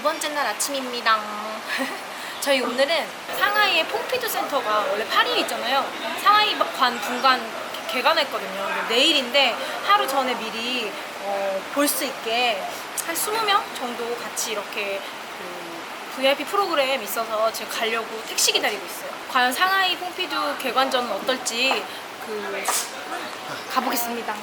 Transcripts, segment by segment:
두 번째 날 아침입니다. 저희 오늘은 상하이의 퐁피두 센터가 원래 파리에 있잖아요. 상하이 관 분관 개관했거든요. 근데 내일인데 하루 전에 미리 어, 볼 수 있게 한 20명 정도 같이 이렇게 그 VIP 프로그램 있어서 지금 가려고 택시 기다리고 있어요. 과연 상하이 퐁피두 개관전은 어떨지 그 가보겠습니다.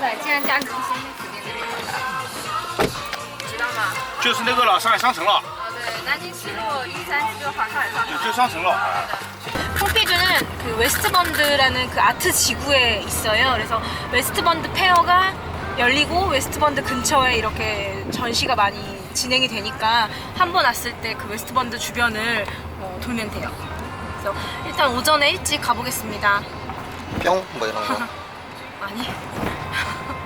对，既然价格 就是那个了，上海商城了，哦，对，南京西路一三七六号上海商场。就商城了。 퐁피두는 그 웨스트번드라는 그 아트 지구에 있어요. 그래서 웨스트번드 페어가 열리고 웨스트번드 근처에 이렇게 전시가 많이 진행이 되니까 한 번 왔을 때 그 웨스트번드 주변을 어, 돌면 돼요. 그래서 일단 오전에 일찍 가보겠습니다. 뿅? 뭐 이런 거. 아니.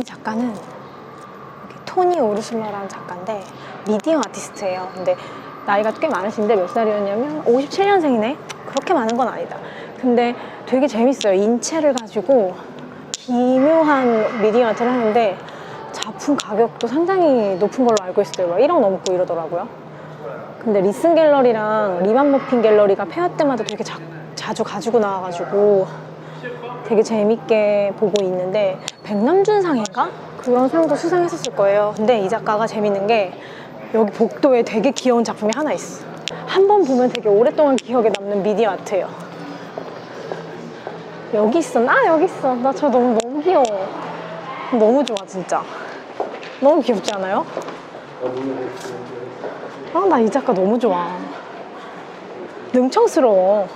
이 작가는 토니 오르슐러라는 작가인데 미디어 아티스트예요. 근데 나이가 꽤 많으신데 몇 살이었냐면 57년생이네. 그렇게 많은 건 아니다. 근데 되게 재밌어요. 인체를 가지고 기묘한 미디어 아트를 하는데 작품 가격도 상당히 높은 걸로 알고 있어요. 막 1억 넘고 이러더라고요. 근데 리슨 갤러리랑 리반 머핀 갤러리가 폐화 때마다 되게 자, 자주 가지고 나와가지고 되게 재밌게 보고 있는데 백남준상인가? 그런 상도 수상했었을 거예요. 근데 이 작가가 재밌는 게 여기 복도에 되게 귀여운 작품이 하나 있어. 한 번 보면 되게 오랫동안 기억에 남는 미디어 아트예요. 여기 있어. 나 여기 있어. 나 저 너무 너무 귀여워. 너무 좋아 진짜. 너무 귀엽지 않아요? 아, 나 이 작가 너무 좋아. 능청스러워.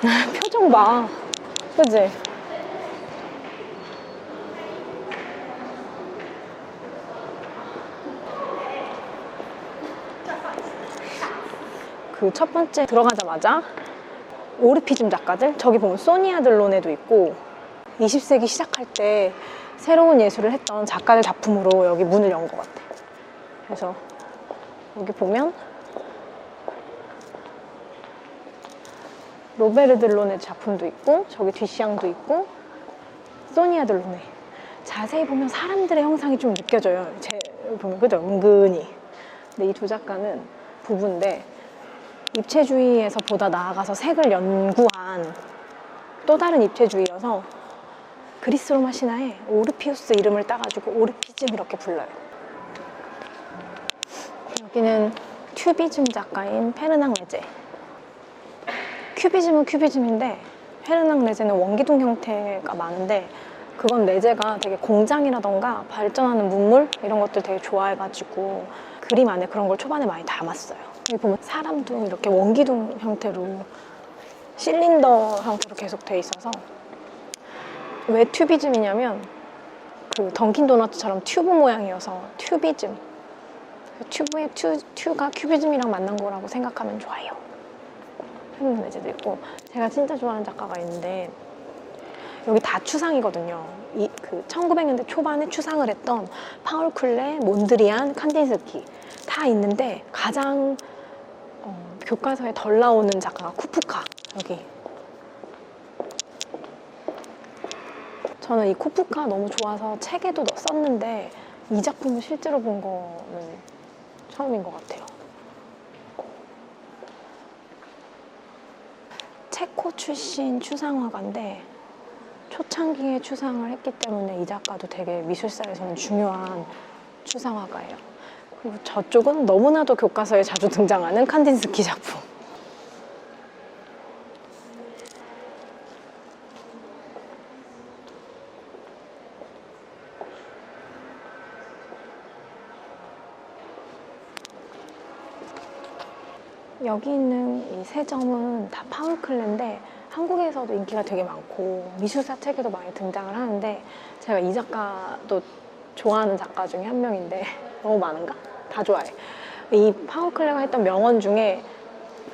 표정 봐. 그지? 그 첫 번째 들어가자마자 오르피즘 작가들 저기 보면 소니아 들론에도 있고 20세기 시작할 때 새로운 예술을 했던 작가들 작품으로 여기 문을 연 것 같아. 그래서 여기 보면 로베르 들론의 작품도 있고 저기 뒷시앙도 있고 소니아 들론에 자세히 보면 사람들의 형상이 좀 느껴져요. 제 보면 그죠 은근히. 근데 이 두 작가는 부부인데 입체주의에서 보다 나아가서 색을 연구한 또 다른 입체주의여서 그리스 로마 신화에 오르피우스 이름을 따가지고 오르피즘 이렇게 불러요. 여기는 큐비즘 작가인 페르낭 레제. 큐비즘은 큐비즘인데 페르낭 레제는 원기둥 형태가 많은데 그건 레제가 되게 공장이라던가 발전하는 문물 이런 것들 되게 좋아해가지고 그림 안에 그런 걸 초반에 많이 담았어요. 여기 보면 사람도 이렇게 원기둥 형태로 실린더 형태로 계속 돼 있어서 왜 튜비즘이냐면 그 던킨 도너츠처럼 튜브 모양이어서 튜비즘 그 튜브의 튜, 튜가 큐비즘이랑 만난 거라고 생각하면 좋아요. 해놓는 애제도 있고 제가 진짜 좋아하는 작가가 있는데 여기 다 추상이거든요. 이, 그 1900년대 초반에 추상을 했던 파울 쿨레, 몬드리안, 칸딘스키 다 있는데 가장 어, 교과서에 덜 나오는 작가가 쿠프카 여기 저는 이 쿠프카 너무 좋아서 책에도 넣- 썼는데 이 작품을 실제로 본 거는 처음인 것 같아요. 체코 출신 추상화가인데 초창기에 추상을 했기 때문에 이 작가도 되게 미술사에서는 중요한 추상화가예요. 그리고 저쪽은 너무나도 교과서에 자주 등장하는 칸딘스키 작품. 여기 있는 이 세 점은 다 파울클레인데 한국에서도 인기가 되게 많고 미술사 책에도 많이 등장을 하는데 제가 이 작가도 좋아하는 작가 중에 한 명인데 너무 많은가? 다 좋아해. 이 파울클레가 했던 명언 중에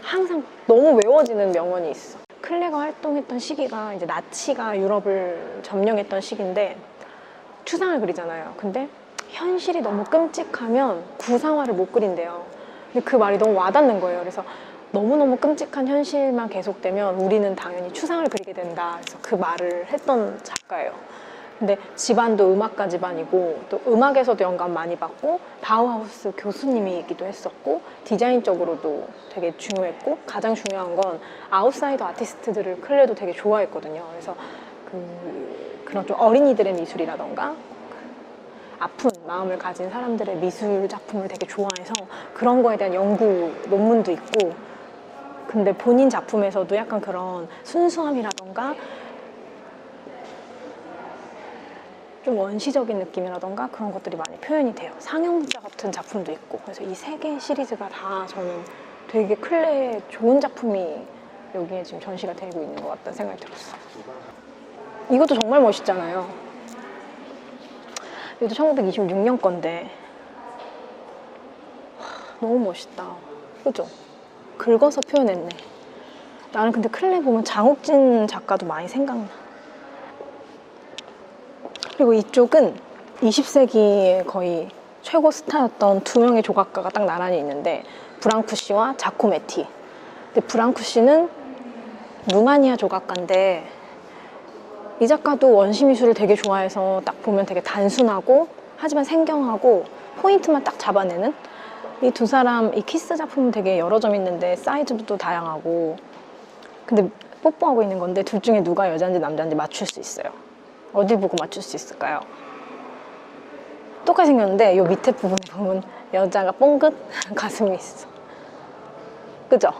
항상 너무 외워지는 명언이 있어. 클레가 활동했던 시기가 이제 나치가 유럽을 점령했던 시기인데 추상을 그리잖아요. 근데 현실이 너무 끔찍하면 구상화를 못 그린대요. 근데 그 말이 너무 와닿는 거예요. 그래서 너무너무 끔찍한 현실만 계속되면 우리는 당연히 추상을 그리게 된다. 그래서 그 말을 했던 작가예요. 근데 집안도 음악가 집안이고 또 음악에서도 영감 많이 받고 바우하우스 교수님이기도 했었고 디자인적으로도 되게 중요했고 가장 중요한 건 아웃사이더 아티스트들을 클레도 되게 좋아했거든요. 그래서 그 그런 좀 어린이들의 미술이라던가 아픈 마음을 가진 사람들의 미술 작품을 되게 좋아해서 그런 거에 대한 연구 논문도 있고 근데 본인 작품에서도 약간 그런 순수함이라던가 좀 원시적인 느낌이라던가 그런 것들이 많이 표현이 돼요. 상영문자 같은 작품도 있고 그래서 이 세 개 시리즈가 다 저는 되게 클레의 좋은 작품이 여기에 지금 전시가 되고 있는 것 같다는 생각이 들었어요. 이것도 정말 멋있잖아요. 이것도 1926년 건데 하, 너무 멋있다. 그죠? 긁어서 표현했네. 나는 근데 클레 보면 장욱진 작가도 많이 생각나. 그리고 이쪽은 20세기의 거의 최고 스타였던 두 명의 조각가가 딱 나란히 있는데 브랑쿠 씨와 자코메티. 근데 브랑쿠 씨는 루마니아 조각가인데 이 작가도 원시 미술을 되게 좋아해서 딱 보면 되게 단순하고 하지만 생경하고 포인트만 딱 잡아내는 이 두 사람 이 키스 작품은 되게 여러 점 있는데 사이즈도 또 다양하고 근데 뽀뽀하고 있는 건데 둘 중에 누가 여자인지 남자인지 맞출 수 있어요. 어디 보고 맞출 수 있을까요? 똑같이 생겼는데 이 밑에 부분에 보면 여자가 뽕긋 가슴이 있어. 그죠?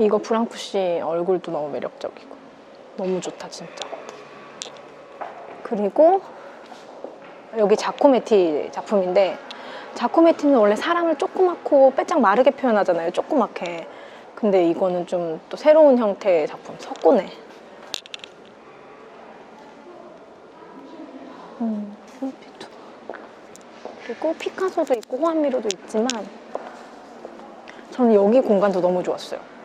이거 브랑쿠 씨 얼굴도 너무 매력적이고 너무 좋다 진짜. 그리고 여기 자코메티 작품인데 자코메티는 원래 사람을 조그맣고 빼짝 마르게 표현하잖아요. 조그맣게. 근데 이거는 좀 또 새로운 형태의 작품, 석고네. 음. 그리고 피카소도 있고 호암미로도 있지만 저는 여기 공간도 너무 좋았어요.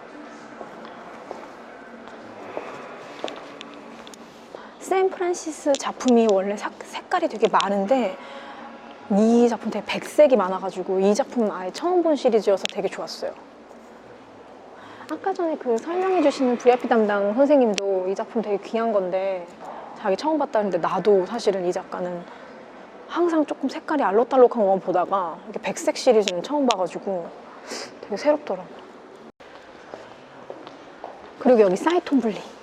샌프란시스 작품이 원래 sắc- 색깔이 되게 많은데 이 작품 되게 백색이 많아가지고 이 작품 아예 처음 본 시리즈여서 되게 좋았어요. 아까 전에 그 설명해 주시는 VIP 담당 선생님도 이 작품 되게 귀한 건데 자기 처음 봤다는데 나도 사실은 이 작가는 항상 조금 색깔이 알록달록한 것만 보다가 이렇게 백색 시리즈는 처음 봐가지고 되게 새롭더라고요. 그리고 여기 사이톤블리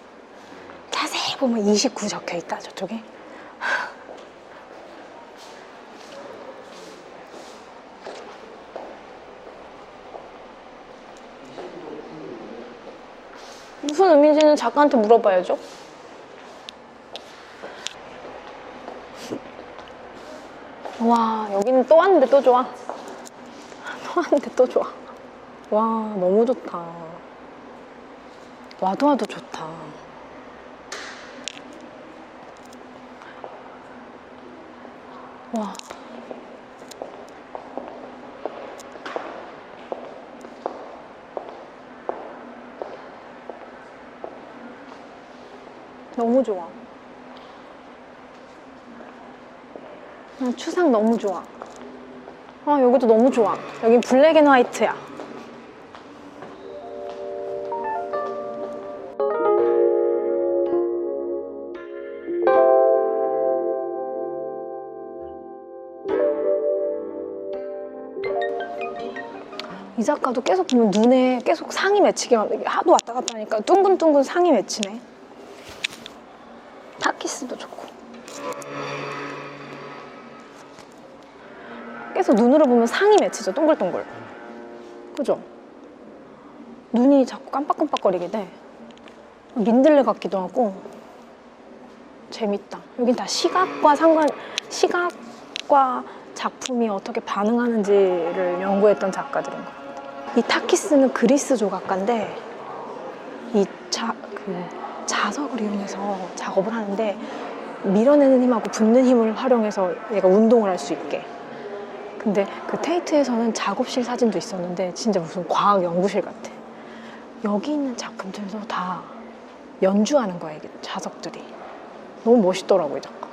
보면 29 적혀 있다 저쪽에. 무슨 의미인지는 작가한테 물어봐야죠. 와, 여기는 또 왔는데 또 좋아. 또 왔는데 또 좋아. 와, 너무 좋다. 와도 와도 좋다. 와. 너무 좋아. 아, 추상 너무 좋아. 아, 여기도 너무 좋아. 여긴 블랙 앤 화이트야. 이 작가도 계속 보면 눈에 계속 상이 맺히게 하도 왔다 갔다 하니까 둥근둥근 상이 맺히네. 타키스도 좋고. 계속 눈으로 보면 상이 맺히죠, 동글동글. 그죠? 눈이 자꾸 깜빡깜빡거리게 돼. 민들레 같기도 하고. 재밌다. 여긴 다 시각과 상관, 시각과 작품이 어떻게 반응하는지를 연구했던 작가들인 것 같아요. 이 타키스는 그리스 조각가인데 이 자, 그 자석을 이용해서 작업을 하는데 밀어내는 힘하고 붙는 힘을 활용해서 얘가 운동을 할 수 있게. 근데 그 테이트에서는 작업실 사진도 있었는데 진짜 무슨 과학 연구실 같아. 여기 있는 작품들도 다 연주하는 거야, 이게 자석들이. 너무 멋있더라고, 이 작가.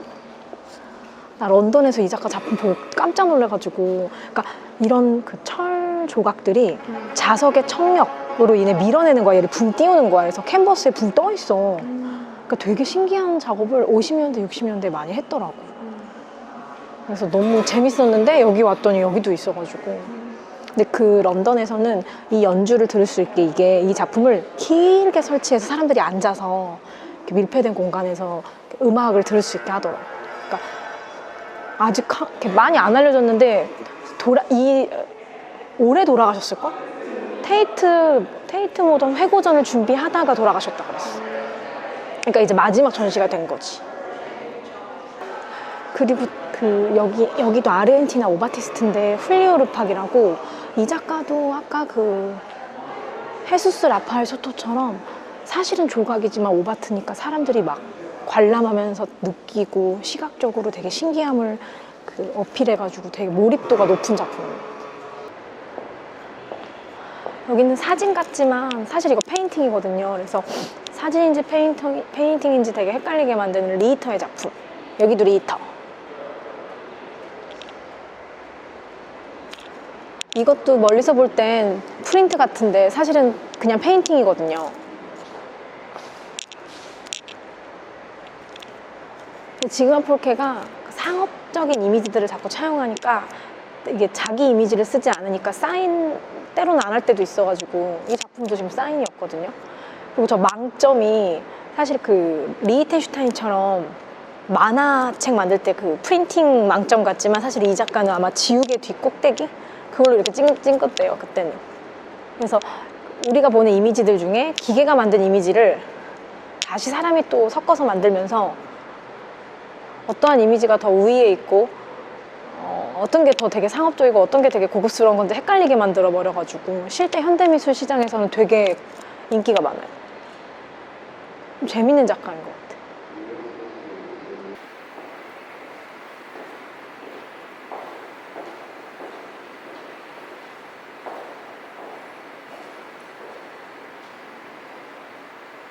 나 런던에서 이 작가 작품 보고 깜짝 놀래가지고, 그러니까 이런 그 철 조각들이 자석의 청력 으로 인해 밀어내는 거야, 얘를 붕 띄우는 거야. 그래서 캔버스에 붕 떠 있어. 그러니까 되게 신기한 작업을 50년대, 60년대 많이 했더라고. 그래서 너무 재밌었는데 여기 왔더니 여기도 있어가지고. 근데 그 런던에서는 이 연주를 들을 수 있게 이게 이 작품을 길게 설치해서 사람들이 앉아서 밀폐된 공간에서 음악을 들을 수 있게 하더라고. 그러니까 아직 많이 안 알려졌는데 돌아 이 올해 돌아가셨을걸? 테이트 테이트 모던 회고전을 준비하다가 돌아가셨다 그랬어. 그러니까 이제 마지막 전시가 된 거지. 그리고 그 여기 여기도 아르헨티나 오바티스트인데 훌리오 르팍이라고 이 작가도 아까 그 헤수스 라파엘 소토처럼 사실은 조각이지만 오바트니까 사람들이 막 관람하면서 느끼고 시각적으로 되게 신기함을 그 어필해가지고 되게 몰입도가 높은 작품이에요. 여기는 사진 같지만 사실 이거 페인팅이거든요. 그래서 사진인지 페인터, 페인팅인지 되게 헷갈리게 만드는 리히터의 작품. 여기도 리히터. 이것도 멀리서 볼 땐 프린트 같은데 사실은 그냥 페인팅이거든요. 지그마 폴케가 그 상업적인 이미지들을 자꾸 차용하니까 이게 자기 이미지를 쓰지 않으니까 사인 때로는 안 할 때도 있어가지고 이 작품도 지금 사인이었거든요. 그리고 저 망점이 사실 그 리히텐슈타인처럼 만화책 만들 때 그 프린팅 망점 같지만 사실 이 작가는 아마 지우개 뒤 꼭대기 그걸로 이렇게 찡, 찡긋대요 그때는. 그래서 우리가 보는 이미지들 중에 기계가 만든 이미지를 다시 사람이 또 섞어서 만들면서 어떠한 이미지가 더 우위에 있고 어, 떤 게 더 되게 상업적이고 어떤 게 되게 고급스러운 건지 헷갈리게 만들어 버려가지고 실제 현대미술 시장에서는 되게 인기가 많아요. 좀 재밌는 작가인 것 같아요.